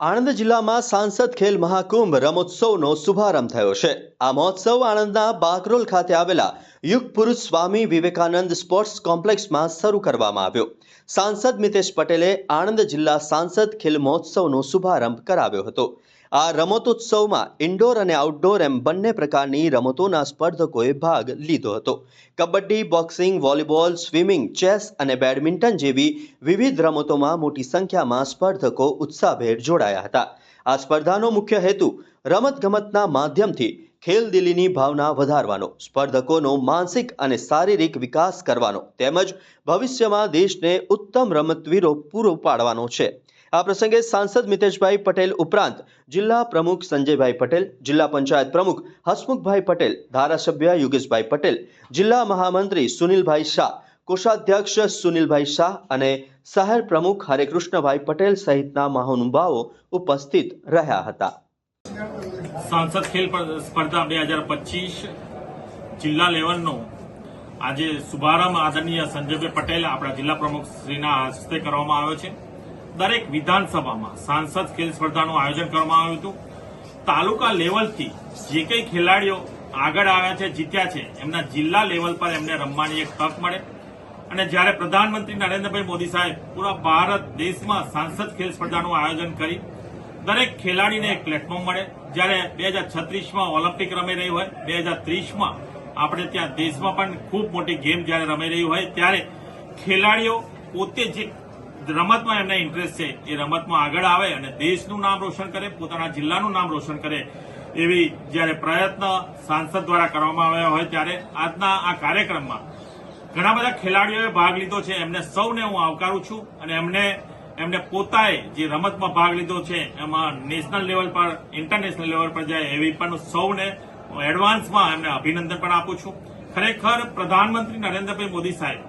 આણંદ જિલ્લામાં સાંસદ ખેલ મહાકુંભ રમોત્સવનો શુભારંભ થયો છે. આ મહોત્સવ આણંદના બાકરોલ ખાતે આવેલા યુગ પુરુષ સ્વામી વિવેકાનંદ સ્પોર્ટ્સ કોમ્પ્લેક્સમાં શરૂ કરવામાં આવ્યો. સાંસદ મિતેશ પટેલે આણંદ જિલ્લા સાંસદ ખેલ મહોત્સવનો શુભારંભ કરાવ્યો હતો. આ રમતોત્સવમાં ઇન્ડોર અને આઉટડોર એમ બંને પ્રકારની રમતોના સ્પર્ધકોએ ભાગ લીધો હતો. Kabaddi boxing volleyball swimming chess અને બેડમિન્ટન જેવી વિવિધ રમતોમાં મોટી સંખ્યામાં સ્પર્ધકો ઉત્સાહભેર જોડાયા હતા. આ સ્પર્ધાનો મુખ્ય હેતુ રમતગમતના માધ્યમથી ખેલદિલીની ભાવના વધારવાનો, સ્પર્ધકોનો માનસિક અને શારીરિક વિકાસ કરવાનો, તેમજ ભવિષ્યમાં દેશને ઉત્તમ રમતવીરો પૂરો પાડવાનો છે. આ પ્રસંગે સાંસદ મિતેશભાઈ પટેલ ઉપરાંત જિલ્લા પ્રમુખ સંજયભાઈ પટેલ, જિલ્લા પંચાયત પ્રમુખ હસમુખભાઈ પટેલ, ધારાસભ્ય યોગેશભાઈ પટેલ, જિલ્લા મહામંત્રી સુનિલભાઈ શાહ, કોષાધ્યક્ષ સુનિલભાઈ શાહ અને શહેર પ્રમુખ હરેકૃષ્ણભાઈ પટેલ સહિતના મહાનુભાવો ઉપસ્થિત રહ્યા હતા. સાંસદ ખેલ સ્પર્ધા બે હજાર પચીસ જિલ્લા લેવલનો આજે શુભારંભ આદરણીય સંજયભાઈ પટેલ આપણા જિલ્લા પ્રમુખ શ્રીના હસ્તે કરવામાં આવ્યો છે. દરેક વિધાનસભામાં સાંસદ ખેલ સ્પર્ધાનું આયોજન કરવામાં આવ્યું હતું. તાલુકા લેવલથી જે કંઈ ખેલાડીઓ આગળ આવ્યા છે, જીત્યા છે, એમના જિલ્લા લેવલ પર એમને રમવાની એક તક મળે. અને જ્યારે પ્રધાનમંત્રી નરેન્દ્રભાઈ મોદી સાહેબ પૂરા ભારત દેશમાં સાંસદ ખેલ સ્પર્ધાનું આયોજન કરી, દરેક ખેલાડીને એક પ્લેટફોર્મ મળે. જ્યારે બે હજાર છત્રીસમાં ઓલિમ્પિક રમાઈ રહી હોય, બે હજાર ત્રીસમાં આપણે ત્યાં દેશમાં પણ ખૂબ મોટી ગેમ જ્યારે રમાઈ રહી હોય, ત્યારે ખેલાડીઓ પોતે જે રમતમાં એમને ઇન્ટરેસ્ટ છે. એ રમતમાં આગળ આવે અને દેશનું નામ રોશન કરે, પોતાના જિલ્લાનું નામ રોશન કરે એવી જ્યારે પ્રયત્ન સાંસદ દ્વારા કરવામાં આવ્યા હોય ત્યારે આજના આ કાર્યક્રમમાં ઘણા બધા ખેલાડીઓએ ભાગ લીધો છે. એમને સૌને હું આવકારું છું અને એમને એમને પોતાએ જે રમતમાં ભાગ લીધો છે, એમાં નેશનલ લેવલ પર ઇન્ટરનેશનલ લેવલ પર જાય એવી પણ સૌને એડવાન્સમાં એમને અભિનંદન પણ આપું છું. ખરેખર પ્રધાનમંત્રી નરેન્દ્રભાઈ મોદી સાહેબ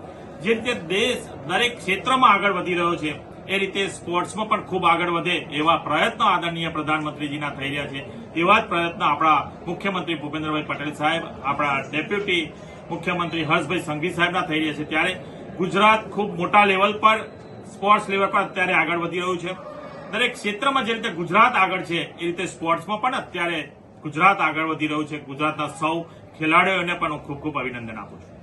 જે રીતે દેશ દરેક ક્ષેત્રમાં આગળ વધી રહ્યો છે, એ રીતે સ્પોર્ટ્સમાં પણ ખૂબ આગળ વધે એવા પ્રયત્નો આદરણીય પ્રધાનમંત્રીજીના થઈ રહ્યા છે. એવા જ પ્રયત્નો આપણા મુખ્યમંત્રી ભૂપેન્દ્રભાઈ પટેલ સાહેબ, આપણા ડેપ્યુટી મુખ્યમંત્રી હર્ષભાઈ સંઘવી સાહેબના થઈ રહ્યા છે. ત્યારે ગુજરાત ખૂબ મોટા લેવલ પર, સ્પોર્ટ્સ લેવલ પર અત્યારે આગળ વધી રહ્યું છે. દરેક ક્ષેત્રમાં જે રીતે ગુજરાત આગળ છે, એ રીતે સ્પોર્ટ્સમાં પણ અત્યારે ગુજરાત આગળ વધી રહ્યું છે. ગુજરાતના સૌ ખેલાડીઓને પણ હું ખૂબ ખૂબ અભિનંદન આપું છું.